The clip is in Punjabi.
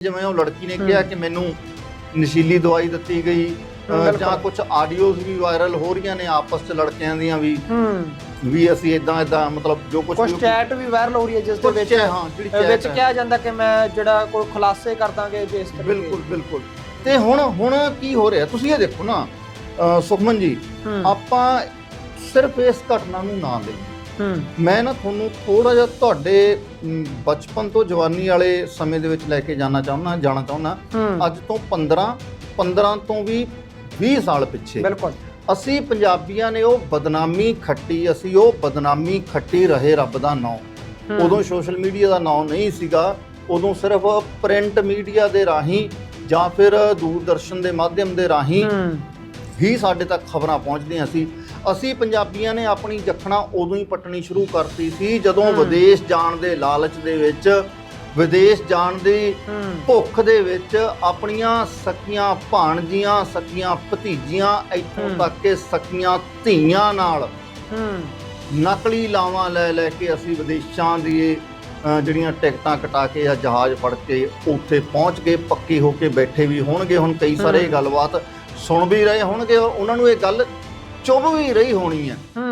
ਜਿਵੇਂ ਉਹ ਲੜਕੀ ਨੇ ਕਿਹਾ ਕਿ ਮੈਨੂੰ ਨਸ਼ੀਲੀ ਦਵਾਈ ਦਿੱਤੀ ਗਈ। ਜਾਂ ਕੁਝ ਆਡੀਓਜ਼ ਵੀ ਵਾਇਰਲ ਹੋ ਰਹੀਆਂ ਨੇ ਆਪਸ ਚ ਲੜਕਿਆਂ ਦੀਆਂ ਵੀ। ਹੂੰ। ਵੀ ਅਸੀਂ ਇਦਾਂ ਇਦਾਂ ਮਤਲਬ ਜੋ ਕੁਝ ਕੁਝ ਚੈਟ ਵੀ ਵਾਇਰਲ ਹੋ ਰਹੀ ਹੈ ਜਿਸ ਦੇ ਵਿੱਚ ਹਾਂ ਜਿਹੜੀ ਅਹ ਵਿੱਚ chat ਹੈ। ਕਿਹਾ ਜਾਂਦਾ ਕਿ ਮੈਂ ਜਿਹੜਾ ਕੋਈ ਖੁਲਾਸੇ ਕਰ ਦਾਂਗੇ ਜੇ ਇਸ ਤਰ੍ਹਾਂ ਬਿਲਕੁਲ ਬਿਲਕੁਲ। ਤੇ ਹੁਣ ਹੁਣ ਕੀ ਹੋ ਰਿਹਾ? ਤੁਸੀਂ ਇਹ ਦੇਖੋ ਨਾ ਸੁਖਮਨ ਜੀ ਹੂੰ। ਆਪਾਂ ਸਿਰਫ ਇਸ ਘਟਨਾ ਨੂੰ ਨਾ ਲਈ ਹੂੰ ਮੈਂ ਨਾ ਤੁਹਾਨੂੰ ਥੋੜਾ ਜਿਹਾ ਤੁਹਾਡੇ ਬਚਪਨ ਤੋਂ ਜਵਾਨੀ ਵਾਲੇ ਸਮੇਂ ਦੇ ਵਿੱਚ ਲੈ ਕੇ ਜਾਣਾ ਚਾਹੁੰਦਾ ਜਾਣਾ ਚਾਹੁੰਦਾ। ਅੱਜ ਤੋਂ 15 15 ਤੋਂ ਵੀ 20 ਸਾਲ ਪਿੱਛੇ। ਬਿਲਕੁਲ। ਅਸੀਂ ਪੰਜਾਬੀਆਂ ਨੇ ਉਹ ਬਦਨਾਮੀ ਖੱਟੀ ਅਸੀਂ ਉਹ ਬਦਨਾਮੀ ਖੱਟੀ ਰਹੇ ਰੱਬ ਦਾ ਨਾਮ। ਉਦੋਂ ਸੋਸ਼ਲ ਮੀਡੀਆ ਦਾ ਨਾਮ ਨਹੀਂ ਸੀਗਾ ਉਦੋਂ ਸਿਰਫ ਪ੍ਰਿੰਟ ਮੀਡੀਆ ਦੇ ਰਾਹੀਂ ਜਾਂ ਫਿਰ ਦੂਰਦਰਸ਼ਨ ਦੇ ਮਾਧਿਅਮ ਦੇ ਰਾਹੀਂ ਹੂੰ ਸਾਡੇ ਤੱਕ ਖਬਰਾਂ ਪਹੁੰਚਦੀਆਂ ਸੀ ਅਸੀਂ ਪੰਜਾਬੀਆਂ ਨੇ ਆਪਣੀ ਜਖਣਾ ਉਦੋਂ ਹੀ ਪੱਟਣੀ ਸ਼ੁਰੂ ਕਰਤੀ ਸੀ ਜਦੋਂ। ਵਿਦੇਸ਼ ਜਾਣ ਦੇ ਲਾਲਚ ਦੇ ਵਿੱਚ ਵਿਦੇਸ਼ ਜਾਣ ਦੀ ਭੁੱਖ ਦੇ ਵਿੱਚ ਆਪਣੀਆਂ ਸਕੀਆਂ ਭਾਣਜੀਆਂ ਸਕੀਆਂ ਭਤੀਜੀਆਂ ਇੱਥੋਂ। ਤੱਕ ਕਿ ਸਕੀਆਂ ਧੀਆਂ ਨਾਲ ਨਕਲੀ ਲਾਵਾਂ ਲੈ ਲੈ ਕੇ ਅਸੀਂ ਵਿਦੇਸ਼ਾਂ ਦੀ ਜਿਹੜੀਆਂ ਟਿਕਟਾਂ ਕਟਾ ਕੇ ਜਾਂ ਜਹਾਜ਼ ਫੜ ਕੇ ਉੱਥੇ ਪਹੁੰਚ ਕੇ ਪੱਕੇ ਹੋ ਕੇ ਬੈਠੇ ਵੀ ਹੋਣਗੇ ਹੁਣ ਕਈ ਸਾਰੇ। ਗੱਲਬਾਤ ਸੁਣ ਵੀ ਰਹੇ ਹੋਣਗੇ ਔਰ ਉਹਨਾਂ ਨੂੰ ਇਹ ਗੱਲ ਚੁੱਭ ਵੀ ਰਹੀ ਹੋਣੀ ਹੈ।